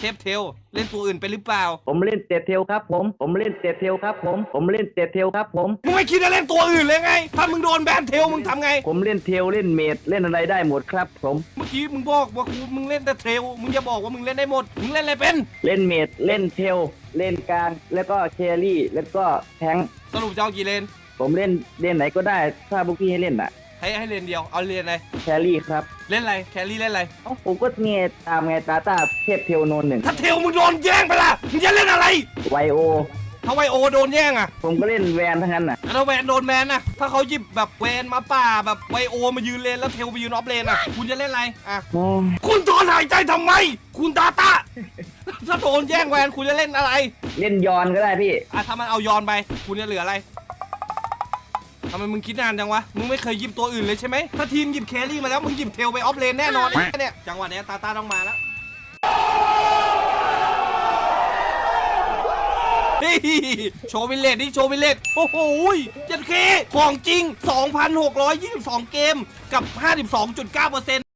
เทปเทลเล่นตัวอื่นไปหรือเปล่า ผมเล่นเตะเทลครับผมผมเล่นเตะเทลครับผมผมเล่นเตะเทลครับผม มึงไม่คิดจะเล่นตัวอื่นเลยไง ถ้ามึงโดนแบนเทลมึงทำไง ผมเล่นเทลเล่นเมดเล่นอะไรได้หมดครับ ผมเมื่อกี้มึงบอกว่ากูมึงเล่นแต่เทลมึงอย่าบอกว่ามึงเล่นได้หมด มึงเล่นอะไรเป็น เล่นเมดเล่นเทลเล่นกลางแล้วก็แครี่ แล้วก็แทงค์สรุปจะเอากี่เลน ผมเล่นเล่นไหนก็ได้ถ้าพวกพี่ให้เล่นอะ ให้ให้เลนเดียว เอาเลนอะไร แครี่ครับเล่นอะไร แครี่เล่นอะไร เอ้าผมก็เงียตามไงตาตาเทพเทลโนนหนึ่งถ้าเทลมึงโดนแย่งไปล่ะ มึงจะเล่นอะไร ไวโอ ถ้าไวโอโดนแย่งอะผมก็เล่นแวนทั้งนั้นน่ะ แล้วแวนโดนแมนนะถ้าเขาหยิบแบบแวนมาป่าแบบไวโอมายืนเลนแล้วเทลไปยืนออฟเลนอะ คุณจะเล่นอะไร อะ โอ้ยคุณถอนหายใจทำไม คุณตาตา ถ้าโดนแย่งแวนคุณจะเล่นอะไร เล่นยอนก็ได้พี่ อะถ้ามันเอายอนไป คุณจะเหลืออะไร ทำไมมึงคิดนานจังวะ มึงไม่เคยหยิบตัวอื่นเลยใช่ไหม ถ้าทีมหยิบแครี่มาแล้ว มึงหยิบเทลไปออฟเลนแน่นอนไอ้เนี่ย จังหวะเนี้ยตาตาต้องมาแล้วนี่โชว์วิลเลจนี่โชว์วิลเลจโอ้โหเจ็ดเคของจริง 2,622 เกมกับ 52.9%